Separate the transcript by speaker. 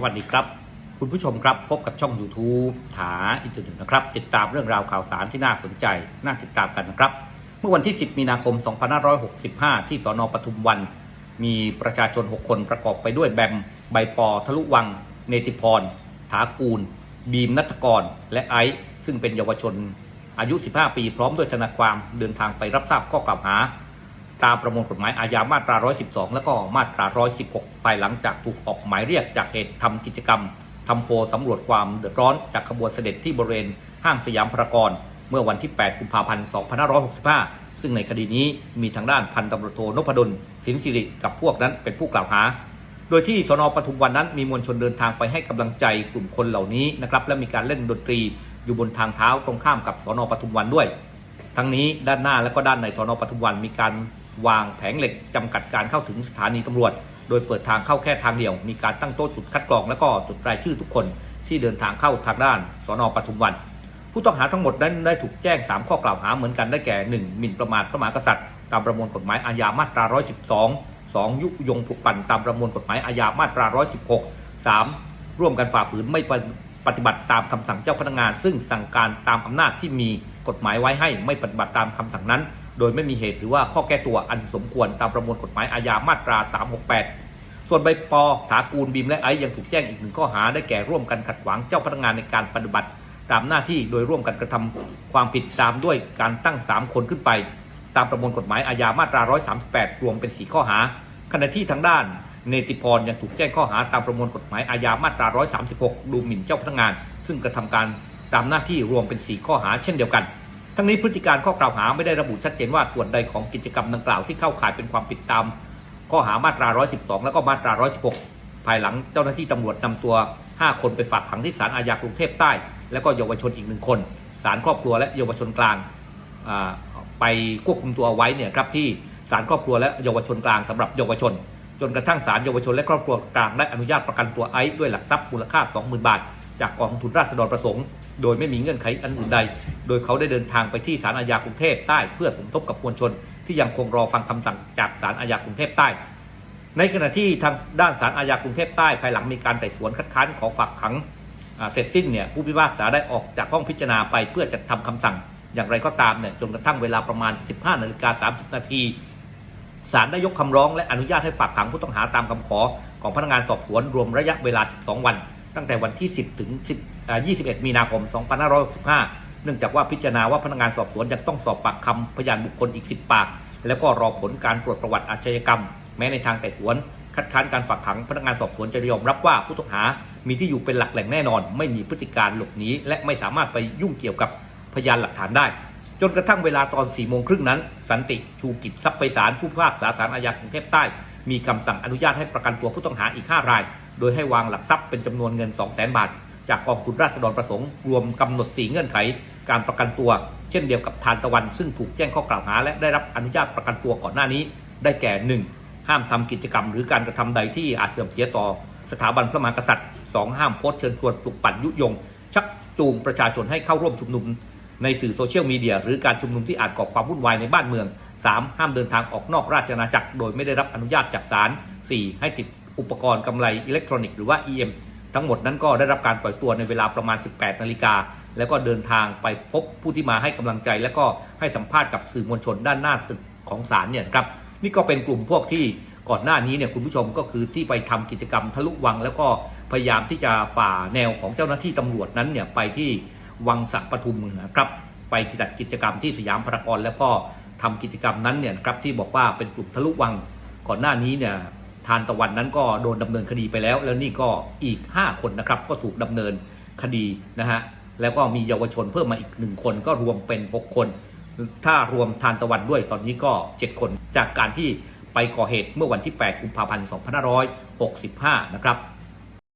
Speaker 1: สวัสดีครับ คุณผู้ชมครับพบกับช่อง YouTube ถาอินเทอร์เน็ตนะครับ ติดตามเรื่องราวข่าวสารที่น่าสนใจ น่าติดตามกันนะครับ เมื่อวันที่ 10 มีนาคม 2565 ที่สอนอปทุมวัน มีประชาชน 6 คนประกอบไปด้วยแบม ใบปอ ทะลุวัง เนติพร ถากูล บีมนัทกร และไอซ์ซึ่งเป็นเยาวชน อายุ 15 ปี พร้อมด้วยทนายความเดินทางไปรับทราบข้อกล่าวหา ตามประมวลกฎหมายอาญามาตรา 112 และก็มาตรา 116 ภายหลังจากถูกออกหมายเรียกจากเหตุทำกิจกรรมทำโพสำรวจความเดือดร้อนจากขบวนเสด็จที่บริเวณห้างสยามพารากอนเมื่อวันที่ 8 กุมภาพันธ์ 2565 ซึ่งในคดีนี้มีทางด้านพันตำรวจโทนพดลสินสิริกับพวกนั้นเป็นผู้กล่าวหา โดยที่สนปทุมวันนั้นมีมวลชนเดินทางไปให้กำลังใจกลุ่มคนเหล่านี้นะครับและมีการเล่นดนตรีอยู่บนทางเท้าตรงข้ามกับสนปทุมวันด้วย ทั้งนี้ด้านหน้าและก็ด้านในสนปทุมวันมีการ วางแผงเหล็กจำกัดการเข้าถึงสถานีตำรวจ โดยเปิดทางเข้าแค่ทางเดียว มีการตั้งโต๊ะจุดคัดกรองและก็จุดรายชื่อทุกคนที่เดินทางเข้าทางด้านสนปทุมวัน ผู้ต้องหาทั้งหมดนั้นได้ถูกแจ้ง 3 ข้อกล่าวหาเหมือนกันได้แก่ 1. หมิ่นประมาทพระมหากษัตริย์ ตามประมวลกฎหมายอาญามาตรา 112 2. ยุยงปลุกปั่นตามประมวลกฎหมายอาญามาตรา 116 3. ร่วมกันฝ่าฝืนไม่ ปฏิบัติตามคำสั่งเจ้าพนักงาน ซึ่งสั่งการตามอำนาจที่มีกฎหมายไว้ให้ไม่ปฏิบัติตามคำสั่งนั้น โดยไม่มีเหตุหรือว่าข้อแก้ตัวอันสมควรตามประมวลกฎหมายอาญามาตรา 368 ส่วนใบปอถากูลบีมและไอซ์ยังถูกแจ้งอีกหนึ่งข้อหาได้แก่ร่วมกันขัดขวางเจ้าพนักงานในการปฏิบัติตามหน้าที่โดยร่วมกันกระทำความผิดตามด้วยการตั้ง 3 คนขึ้นไป ตามประมวลกฎหมายอาญามาตรา 138 รวมเป็น 4 ข้อหาขณะที่ทางด้าน เนติพรยังถูกแจ้งข้อหาตามประมวลกฎหมายอาญามาตรา 136 ดูหมิ่นเจ้าพนักงาน ซึ่งกระทำการตามหน้าที่รวมเป็น 4 ข้อหาเช่นเดียวกัน ทั้งนี้พฤติการข้อกล่าวหาไม่ได้ระบุชัดเจนว่าส่วนใดของกิจกรรมดังกล่าวที่เข้าข่ายเป็นความผิดตาม ข้อหามาตรา 112 แล้วก็มาตรา 116 ภายหลังเจ้าหน้าที่ตำรวจนำตัว 5 คนไปฝากขังที่ศาลอาญากรุงเทพใต้ แล้วก็เยาวชนอีกหนึ่งคนศาลครอบครัวและเยาวชนกลางไปควบคุมตัวไว้เนี่ยครับที่ศาลครอบครัวและเยาวชนกลางสำหรับเยาวชน จนกระทั่งศาลเยาวชนและครอบครัวกลางได้อนุญาตประกันตัวไอซ์ด้วยหลักทรัพย์มูลค่า 20,000 บาท จากกองทุนราษฎรประสงค์ โดยไม่มีเงื่อนไขอันอื่นใด โดยเขาได้เดินทางไปที่ศาลอาญากรุงเทพใต้เพื่อสมทบกับมวลชน ที่ยังคงรอฟังคำสั่งจากศาลอาญากรุงเทพใต้ ในขณะที่ทางด้านศาลอาญากรุงเทพใต้ภายหลังมีการไต่สวนคัดค้านขอฝากขังเสร็จสิ้นเนี่ยผู้พิพากษาได้ออกจากห้องพิจารณาไปเพื่อจะทำคำสั่ง อย่างไรก็ตามเนี่ยจนกระทั่งเวลาประมาณ 15นาฬิกา30นาที ศาลได้ยกคำร้องและอนุญาตให้ฝากขังผู้ต้องหาตามคำขอของพนักงานสอบสวนรวมระยะเวลา 12 วัน ตั้งแต่วันที่ 10 ถึง10 21 มีนาคม 2565 เนื่องจากว่าพิจารณาว่าพนักงานสอบสวนยังต้องสอบปากคำพยานบุคคลอีก 10 ปาก แล้วก็รอผลการตรวจประวัติอาชญากรรม แม้ในทางไต่สวน คัดค้านการฝากขังพนักงานสอบสวนจะยอมรับว่าผู้ต้องหา มีที่อยู่เป็นหลักแหล่งแน่นอน ไม่มีพฤติการหลบหนีและไม่สามารถไปยุ่งเกี่ยวกับพยานหลักฐานได้ จนกระทั่งเวลาตอน4ี่โมงครึ่งนั้น สันติชูกิจทรัพย์ไปศาลผู้พิพากษาศาลอาญากรุงเทพใต้ มีคำสั่งอนุญาตให้ประกันตัวผู้ต้องหาอีก 5 ราย โดยให้วางหลักทรัพย์เป็นจำนวนเงิน 2 0 0 0 0 0 บาท จากกองทุนราษฎรประสงค์ รวมกำหนด 4 เงื่อนไข การประกันตัว เช่นเดียวกับทานตะวัน ซึ่งถูกแจ้งข้อกล่าวหา และได้รับอนุญาตประกันตัวก่อนหน้านี้ ได้แก่ 1. ห้ามทำกิจกรรม หรือการกระทำใดที่อาจเสื่อมเสียต่อ สถาบันพระมหากษัตริย์ 2. ห้ามโพสต์เชิญชวนปลุกปั่นยุยง ชักจูงประชาชนให้เข้าร่วมชุมนุม ในสื่อโซเชียลมีเดียหรือการชุมนุมที่อาจก่อความวุ่นวายในบ้านเมือง 3. ห้ามเดินทางออกนอกราชอาณาจักร โดยไม่ได้รับอนุญาตจากศาล 4. ให้ติดอุปกรณ์กำไรอิเล็กทรอนิกส์หรือว่า EM ทั้งหมดนั้นก็ได้รับการปล่อยตัวในเวลาประมาณ 18 นาฬิกา แล้วก็เดินทางไปพบผู้ที่มาให้กำลังใจ และก็ให้สัมภาษณ์กับสื่อมวลชนด้านหน้าตึกของศาลเนี่ยครับนี่ก็เป็นกลุ่มพวกที่ก่อนหน้านี้เนี่ยคุณผู้ชมก็คือที่ไปทำกิจกรรมทะลุวัง แล้วก็พยายามที่จะฝ่าแนวของเจ้าหน้าที่ตำรวจนั้นเนี่ยไปที่ วังสักปทุมนะครับไปจัดกิจกรรมที่สยามพารากอนแล้วก็ทำกิจกรรมนั้นเนี่ยครับที่บอกว่าเป็นกลุ่มทะลุวังก่อนหน้านี้เนี่ยทานตะวันนั้นก็โดนดำเนินคดีไปแล้ว แล้วนี่ก็อีก 5 คนนะครับก็ถูกดำเนินคดีนะฮะแล้วก็มีเยาวชนเพิ่มมาอีกหนึ่งคนก็รวมเป็น 6 คน ถ้ารวมทานตะวันด้วยตอนนี้ก็ 7 คนจากการที่ไปก่อเหตุเมื่อวันที่ 8 กุมภาพันธ์ 2565 นะครับ